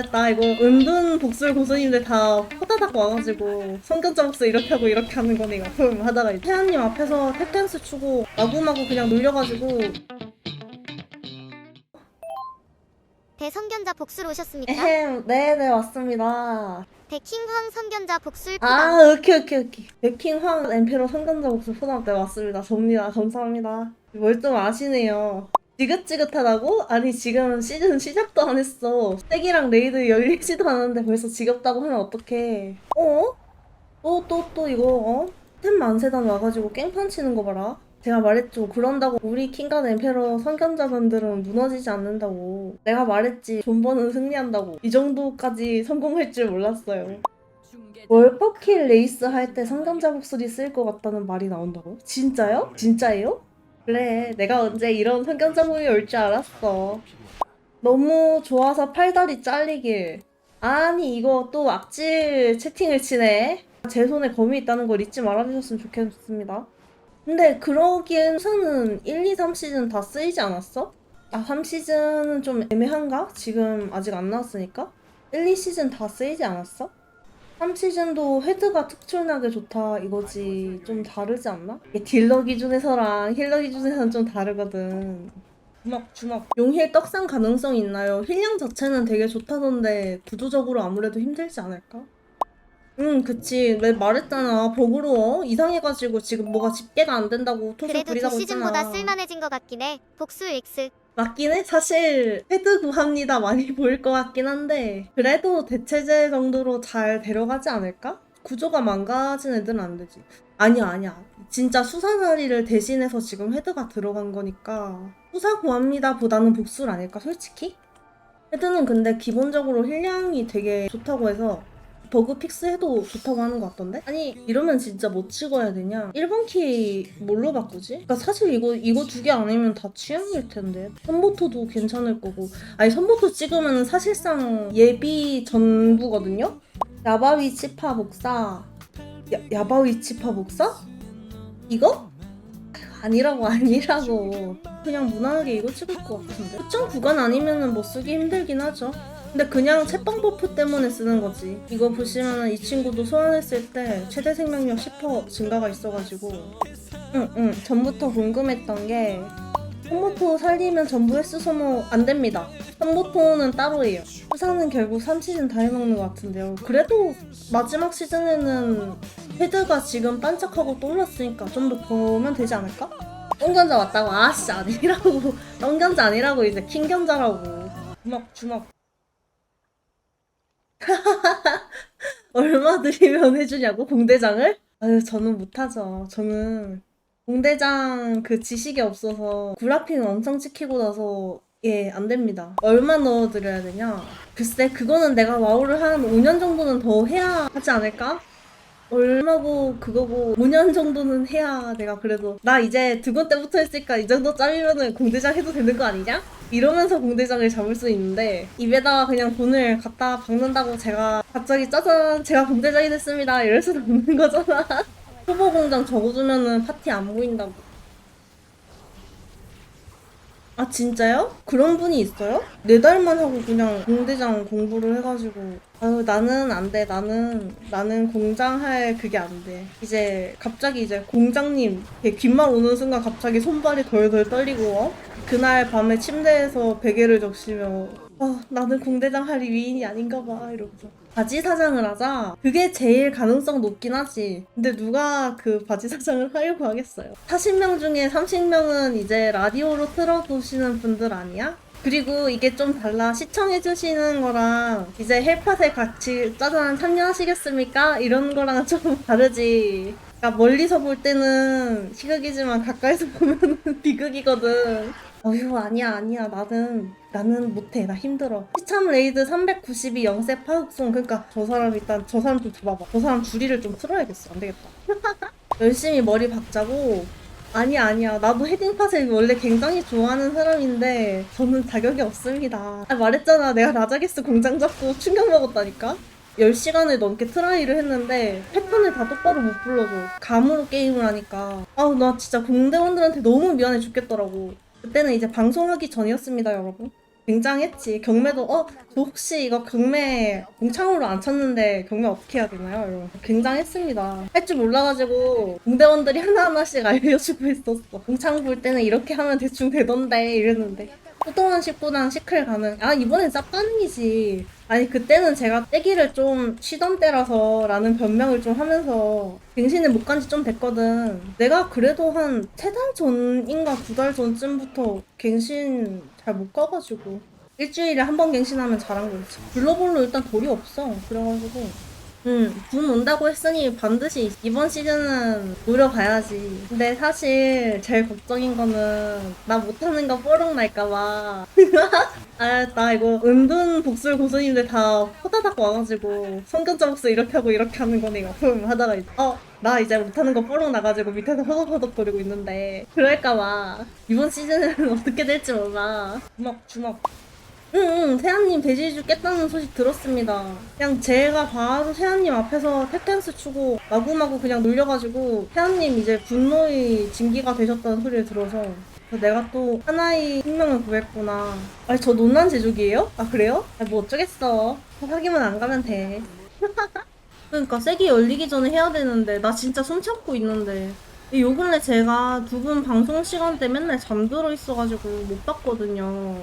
잘했다. 이거 은둔 복술 고수님들 다 호다닥 와가지고 성견자 복수 이렇게 하고 이렇게 하는 거네요. 흠 하다가 태연님 앞에서 탭댄스 추고 마구마구 그냥 놀려가지고 대성견자 복술 오셨습니까? 에헴 네네 왔습니다. 대킹황 성견자 복술 아 포함 오케이 오케이 오케이. 백킹 황 엠페로 성견자 복술 포함 네 왔습니다. 접니다. 감사합니다. 뭘좀 아시네요. 지긋지긋하다고? 아니 지금 시즌 시작도 안 했어. 스택이랑 레이드 열리지도 않았는데 벌써 지겹다고 하면 어떡해. 어? 또또 또 이거 어? 템 만세단 와가지고 깽판 치는 거 봐라. 제가 말했죠. 그런다고 우리 킹갓 엠페러 선견자분들은 무너지지 않는다고. 내가 말했지. 존버는 승리한다고. 이 정도까지 성공할 줄 몰랐어요. 월퍼킬 레이스 할 때 상감자 목소리 쓸 것 같다는 말이 나온다고? 진짜요? 진짜예요? 그래, 내가 언제 이런 상감자 몸이 올 줄 알았어. 너무 좋아서 팔다리 잘리길. 아니, 이거 또 악질 채팅을 치네. 제 손에 검이 있다는 걸 잊지 말아주셨으면 좋겠습니다. 근데 그러기엔 우선은 1, 2, 3시즌 다 쓰이지 않았어? 아, 3시즌은 좀 애매한가? 지금 아직 안 나왔으니까? 1, 2시즌 다 쓰이지 않았어? 3 시즌도 헤드가 특출나게 좋다 이거지. 좀 다르지 않나? 이게 딜러 기준에서랑 힐러 기준에서는 좀 다르거든. 주먹 주먹. 용힐 떡상 가능성 있나요? 힐량 자체는 되게 좋다던데 구조적으로 아무래도 힘들지 않을까? 응 그치. 왜 말했잖아. 버그로 어? 이상해가지고 지금 뭐가 집계가 안 된다고 토스 그래도 부리다고 했잖아. 쓸만해진 것 같긴 해. 복술 X 맞긴 해. 사실 헤드 구합니다 많이 보일 것 같긴 한데 그래도 대체제 정도로 잘 데려가지 않을까? 구조가 망가진 애들은 안 되지. 아니야 아니야. 진짜 수사자리를 대신해서 지금 헤드가 들어간 거니까 수사 구합니다 보다는 복술 아닐까 솔직히? 헤드는 근데 기본적으로 힐량이 되게 좋다고 해서 버그 픽스 해도 좋다고 하는 것 같던데? 아니 이러면 진짜 뭐 찍어야 되냐? 1번 키 뭘로 바꾸지? 그러니까 사실 이거 이거 두 개 아니면 다 취향일 텐데 선보토도 괜찮을 거고 아니 선보토 찍으면 사실상 예비 전부거든요? 야바위 치파 복사 야, 야바위 치파 복사? 이거? 아니라고 아니라고 그냥 무난하게 이거 찍을 것 같은데 특정 구간 아니면 은 뭐 쓰기 힘들긴 하죠 근데 그냥 채빵 버프 때문에 쓰는 거지. 이거 보시면은 이 친구도 소환했을 때 최대 생명력 10% 증가가 있어가지고 응, 응. 전부터 궁금했던 게 선모토 살리면 전부 횟수 소모 안 됩니다. 선모토는 따로예요. 수사는 결국 3시즌 다 해먹는 것 같은데요. 그래도 마지막 시즌에는 헤드가 지금 반짝하고 또 올랐으니까 좀 더 보면 되지 않을까? 똥견자 왔다고 아씨 아니라고 똥견자 아니라고 이제 킹견자라고 주먹 주먹 얼마 드리면 해주냐고 공대장을? 아유 저는 못하죠. 저는 공대장 그 지식이 없어서 구라핑 엄청 찍히고 나서 예 안 됩니다. 얼마 넣어드려야 되냐? 글쎄 그거는 내가 와우를 한 5년 정도는 더 해야 하지 않을까? 얼마고 그거고 5년 정도는 해야 내가 그래도 나 이제 두건 때부터 했으니까 이 정도 짬이면은 공대장 해도 되는 거 아니냐? 이러면서 공대장을 잡을 수 있는데 입에다가 그냥 돈을 갖다 박는다고 제가 갑자기 짜잔 제가 공대장이 됐습니다 이럴 수는 없는 거잖아 초보 공장 적어두면은 파티 안 보인다고 아 진짜요? 그런 분이 있어요? 네 달만 하고 그냥 공대장 공부를 해가지고 아유 나는 안 돼 나는 나는 공장 할 그게 안 돼 이제 갑자기 이제 공장님 귓말 오는 순간 갑자기 손발이 덜덜 떨리고 어? 그날 밤에 침대에서 베개를 적시며 아 나는 공대장 할 위인이 아닌가 봐 이러면서 바지 사장을 하자. 그게 제일 가능성 높긴 하지. 근데 누가 그 바지 사장을 하려고 하겠어요? 40명 중에 30명은 이제 라디오로 틀어두시는 분들 아니야? 그리고 이게 좀 달라. 시청해주시는 거랑 이제 헬팟에 같이 짜잔 참여하시겠습니까? 이런 거랑 좀 다르지. 그러니까 멀리서 볼 때는 희극이지만 가까이서 보면은 비극이거든 어휴 아니야 아니야. 나는 나는 못해. 나 힘들어. 시참 레이드 392 영세 파흑송. 그러니까 저 사람 일단 저 사람 좀 잡아봐. 저 사람 줄이를 좀 틀어야겠어. 안 되겠다. 열심히 머리 박자고. 아니야 아니야. 나도 헤딩팟을 원래 굉장히 좋아하는 사람인데 저는 자격이 없습니다. 아, 말했잖아. 내가 라자기스 공장 잡고 충격 먹었다니까? 10시간을 넘게 트라이를 했는데 패턴을 다 똑바로 못 불러줘 감으로 게임을 하니까. 아우 나 진짜 공대원들한테 너무 미안해 죽겠더라고 그때는 이제 방송하기 전이었습니다 여러분 굉장했지. 경매도 어, 저 혹시 이거 경매 공창으로 안 쳤는데 경매 어떻게 해야 되나요? 이러면 굉장했습니다. 할 줄 몰라가지고 공대원들이 하나하나씩 알려주고 있었어. 공창 볼 때는 이렇게 하면 대충 되던데 이랬는데. 호동원 19단 시클 가능. 아 이번엔 쌉 가능이지. 아니 그때는 제가 떼기를 좀 쉬던 때라서 라는 변명을 좀 하면서 갱신을 못 간 지 좀 됐거든. 내가 그래도 한 세 달 전인가 두 달 전쯤부터 갱신 잘 못 가가지고 일주일에 한 번 갱신하면 잘한 거지. 블러볼로 일단 돌이 없어. 그래가지고 응, 분 온다고 했으니 반드시 이번 시즌은 노려봐야지. 근데 사실 제일 걱정인 거는 나 못하는 거 뽀록 날까봐. 아, 나 이거 은둔 복술 고수님들 다 호다닥 와가지고 성견자 복수 이렇게 하고 이렇게 하는 거네. 흠 하다가 이제 어, 나 이제 못하는 거 뽀록 나가지고 밑에서 허덕허덕 거리고 있는데 그럴까봐 이번 시즌은 어떻게 될지 몰라. 주먹 주먹. 응 응 세아님 돼지주 깼다는 소식 들었습니다. 그냥 제가 봐도 세아님 앞에서 탭댄스 추고 마구마구 그냥 놀려가지고 세아님 이제 분노의 징기가 되셨다는 소리를 들어서 내가 또 하나의 생명을 구했구나. 아니 저 논란 제조기예요? 아 그래요? 아, 뭐 어쩌겠어. 사기만 안 가면 돼. 그러니까 세기 열리기 전에 해야 되는데 나 진짜 숨 참고 있는데 이요 근래 제가 두 분 방송 시간 때 맨날 잠들어 있어가지고 못 봤거든요.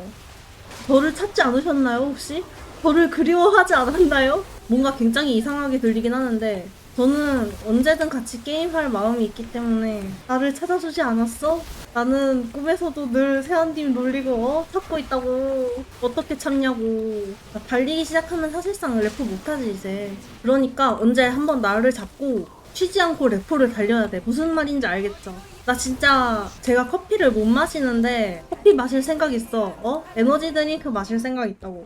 저를 찾지 않으셨나요, 혹시? 저를 그리워하지 않았나요? 뭔가 굉장히 이상하게 들리긴 하는데, 저는 언제든 같이 게임할 마음이 있기 때문에, 나를 찾아주지 않았어? 나는 꿈에서도 늘 세안님 놀리고, 어? 찾고 있다고. 어떻게 참냐고. 나 달리기 시작하면 사실상 래퍼 못하지, 이제. 그러니까 언제 한번 나를 잡고, 쉬지 않고 래퍼를 달려야 돼. 무슨 말인지 알겠죠? 나 진짜 제가 커피를 못 마시는데 커피 마실 생각 있어. 어? 에너지 드링크 마실 생각 있다고.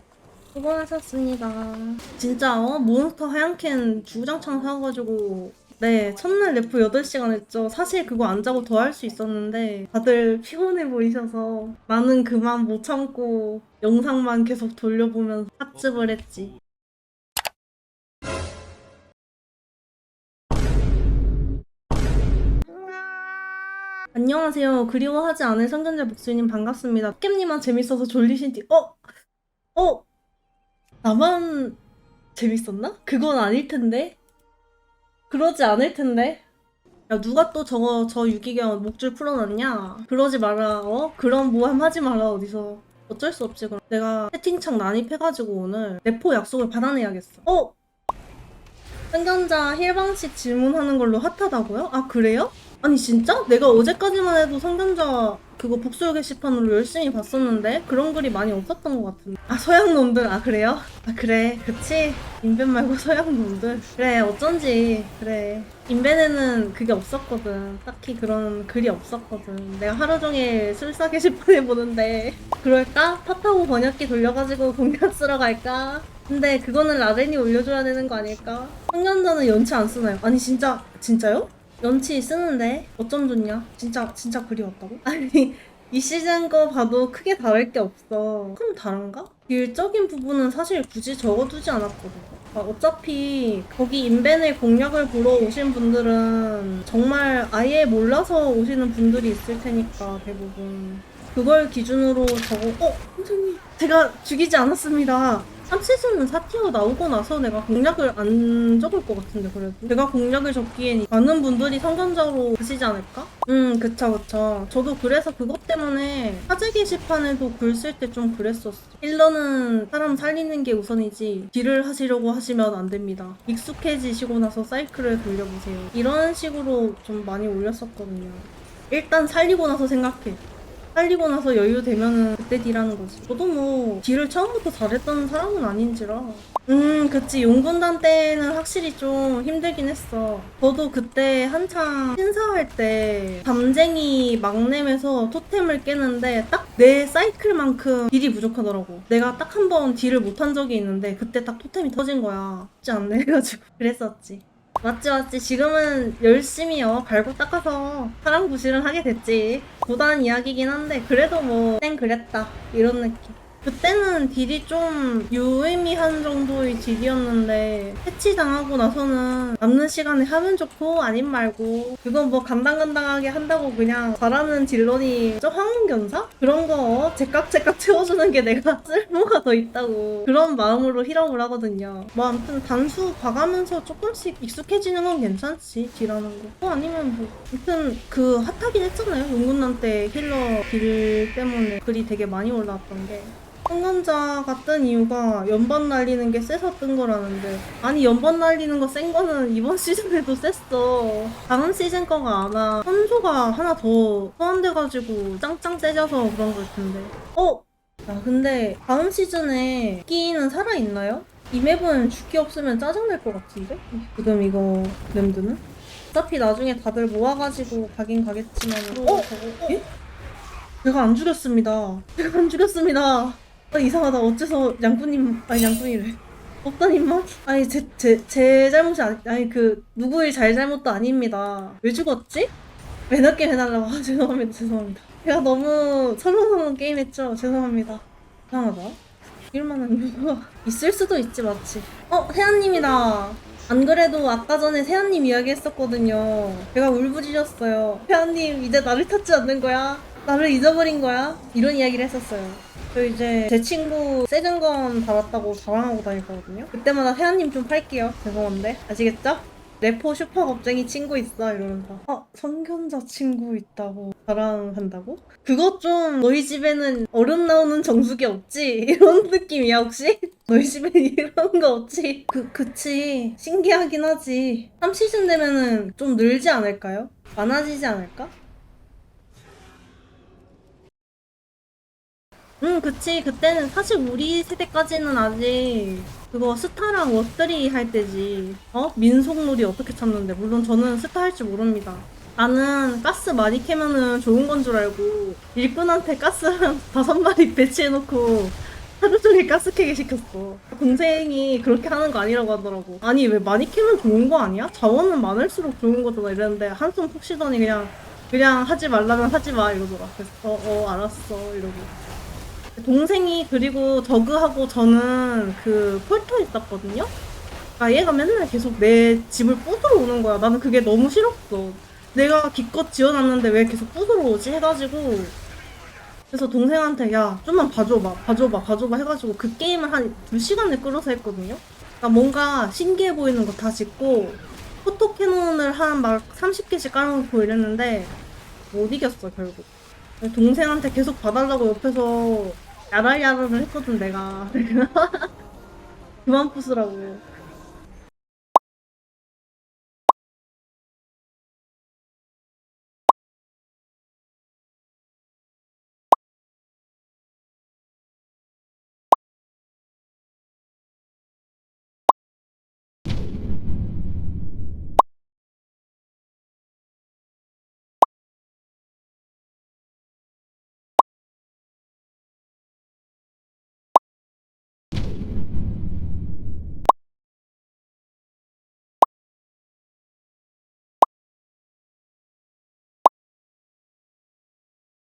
수고하셨습니다. 진짜 어? 몬스터 하얀캔 주장창 사가지고 네 첫날 래프 8시간 했죠. 사실 그거 안 자고 더 할 수 있었는데 다들 피곤해 보이셔서 나는 그만 못 참고 영상만 계속 돌려보면서 핫즙을 했지. 안녕하세요. 그리워하지 않을 성전자 목수님 반갑습니다. 캡님만 재밌어서 졸리신 뒤, 어? 어? 나만 재밌었나? 그건 아닐 텐데. 그러지 않을 텐데. 야, 누가 또 저거, 저 유기견 목줄 풀어놨냐? 그러지 마라, 어? 그런 모함 하지 마라, 어디서. 어쩔 수 없지, 그럼. 내가 채팅창 난입해가지고 오늘 내포 약속을 받아내야겠어. 어? 성견자 힐방식 질문하는 걸로 핫하다고요? 아, 그래요? 아니 진짜? 내가 어제까지만 해도 성견자 그거 복수열 게시판으로 열심히 봤었는데 그런 글이 많이 없었던 것 같은데 아 서양놈들 아 그래요? 아 그래 그치 인벤 말고 서양놈들 그래 어쩐지 그래 인벤에는 그게 없었거든 딱히 그런 글이 없었거든 내가 하루 종일 술사 게시판에 보는데 그럴까? 팟하고 번역기 돌려가지고 공략 쓰러 갈까? 근데 그거는 라벤이 올려줘야 되는 거 아닐까? 성견자는 연치 안 쓰나요? 아니 진짜 진짜요? 연치 쓰는데 어쩜 좋냐? 진짜 진짜 그리웠다고? 아니 이 시즌 거 봐도 크게 다를 게 없어. 그럼 다른가? 일적인 부분은 사실 굳이 적어두지 않았거든. 아, 어차피 거기 인벤의 공략을 보러 오신 분들은 정말 아예 몰라서 오시는 분들이 있을 테니까 대부분 그걸 기준으로 적어. 어, 선생님 제가 죽이지 않았습니다. 3시즌은 4티어 나오고 나서 내가 공략을 안 적을 것 같은데 그래도. 내가 공략을 적기엔 많은 분들이 성견자로 가시지 않을까? 음 그쵸 그쵸. 저도 그래서 그것 때문에 화제 게시판에도 글 쓸 때 좀 그랬었어 힐러는 사람 살리는 게 우선이지 딜을 하시려고 하시면 안 됩니다. 익숙해지시고 나서 사이클을 돌려보세요. 이런 식으로 좀 많이 올렸었거든요. 일단 살리고 나서 생각해 살리고 나서 여유 되면은 그때 딜하는 거지. 저도 뭐 딜을 처음부터 잘했던 사람은 아닌지라. 음, 그치. 용군단 때는 확실히 좀 힘들긴 했어. 저도 그때 한창 신사할 때 담쟁이 막nem에서 토템을 깨는데 딱 내 사이클만큼 딜이 부족하더라고. 내가 딱 한 번 딜을 못한 적이 있는데 그때 딱 토템이 터진 거야. 쉽지 않네 해가지고 그랬었지. 맞지 맞지. 지금은 열심히 어 발고 닦아서 사람 구실은 하게 됐지. 고단 이야기긴 한데 그래도 뭐 땡 그랬다. 이런 느낌 그때는 딜이 좀 유의미한 정도의 딜이었는데 패치당하고 나서는 남는 시간에 하면 좋고 아님 말고 그건 뭐 간당간당하게 한다고 그냥 잘하는 딜러니 저 황혼견사? 그런 거 제깍제깍 채워주는 게 내가 쓸모가 더 있다고 그런 마음으로 힐업을 하거든요. 뭐 아무튼 단수 봐가면서 조금씩 익숙해지는 건 괜찮지 딜하는 거. 어, 아니면 뭐. 아무튼 그 핫하긴 했잖아요. 용군난 때 힐러 딜 때문에 글이 되게 많이 올라왔던 게 상남자가 뜬 이유가 연번 날리는 게 세서 뜬 거라는데 아니 연번 날리는 거 센 거는 이번 시즌에도 셌어 다음 시즌 거가 아마 선조가 하나 더 소환돼가지고 짱짱 세져서 그런 걸 텐데 어? 아 근데 다음 시즌에 끼는 살아있나요? 이 맵은 죽기 없으면 짜증날 것 같은데? 지금 이거 램드는? 어차피 나중에 다들 모아가지고 가긴 가겠지만 어? 예? 제가 안 죽였습니다. 제가 안 죽였습니다. 아, 이상하다. 어째서 양꾼님, 아니 양꾼이래. 없다님만? 아니 제, 제, 제 잘못이 아니, 아니 그 누구의 잘 잘못도 아닙니다. 왜 죽었지? 매너게 해달라고. 아, 죄송합니다. 죄송합니다. 제가 너무 설렁설렁 게임했죠. 죄송합니다. 이상하다. 이럴만한 이유가 있을 수도 있지 맞지? 어 세아님이다. 안 그래도 아까 전에 세아님 이야기 했었거든요. 제가 울부짖었어요. 세아님 이제 나를 찾지 않는 거야? 나를 잊어버린 거야? 이런 이야기를 했었어요. 저 이제 제 친구 세준건 달았다고 자랑하고 다닐 거거든요. 그때마다 세아님 좀 팔게요. 죄송한데 아시겠죠? 래퍼 슈퍼 겁쟁이 친구 있어 이러면서 아 성견자 친구 있다고 자랑한다고? 그것 좀 너희 집에는 얼음 나오는 정수기 없지? 이런 느낌이야 혹시? 너희 집엔 이런 거 없지? 그, 그치 신기하긴 하지 3시즌 되면은 좀 늘지 않을까요? 많아지지 않을까? 응, 그치. 그때는 사실 우리 세대까지는 아직 그거 스타랑 워스리 할 때지. 어? 민속놀이 어떻게 찾는데. 물론 저는 스타 할 줄 모릅니다. 나는 가스 많이 캐면은 좋은 건 줄 알고 일꾼한테 가스랑 다섯 마리 배치해놓고 하루 종일 가스 캐게 시켰어. 동생이 그렇게 하는 거 아니라고 하더라고. 아니, 왜 많이 캐면 좋은 거 아니야? 자원은 많을수록 좋은 거잖아. 이랬는데 한숨 푹 쉬더니 그냥 그냥 하지 말라면 하지 마 이러더라. 그래서 어, 어, 알았어. 이러고. 동생이 그리고 저그하고 저는 그 폴터 있었거든요. 그러니까 얘가 맨날 계속 내 집을 부수러 오는 거야. 나는 그게 너무 싫었어. 내가 기껏 지어놨는데 왜 계속 부수러 오지 해가지고 그래서 동생한테 야 좀만 봐줘봐 봐줘봐 봐줘봐 해가지고 그 게임을 한 2시간을 끌어서 했거든요. 그러니까 뭔가 신기해 보이는 거 다 짓고 포토캐논을 한 막 30개씩 깔아놓고 이랬는데 못 이겼어 결국. 동생한테 계속 봐달라고 옆에서 야랄야랄을 했거든 내가. 그만 부수라고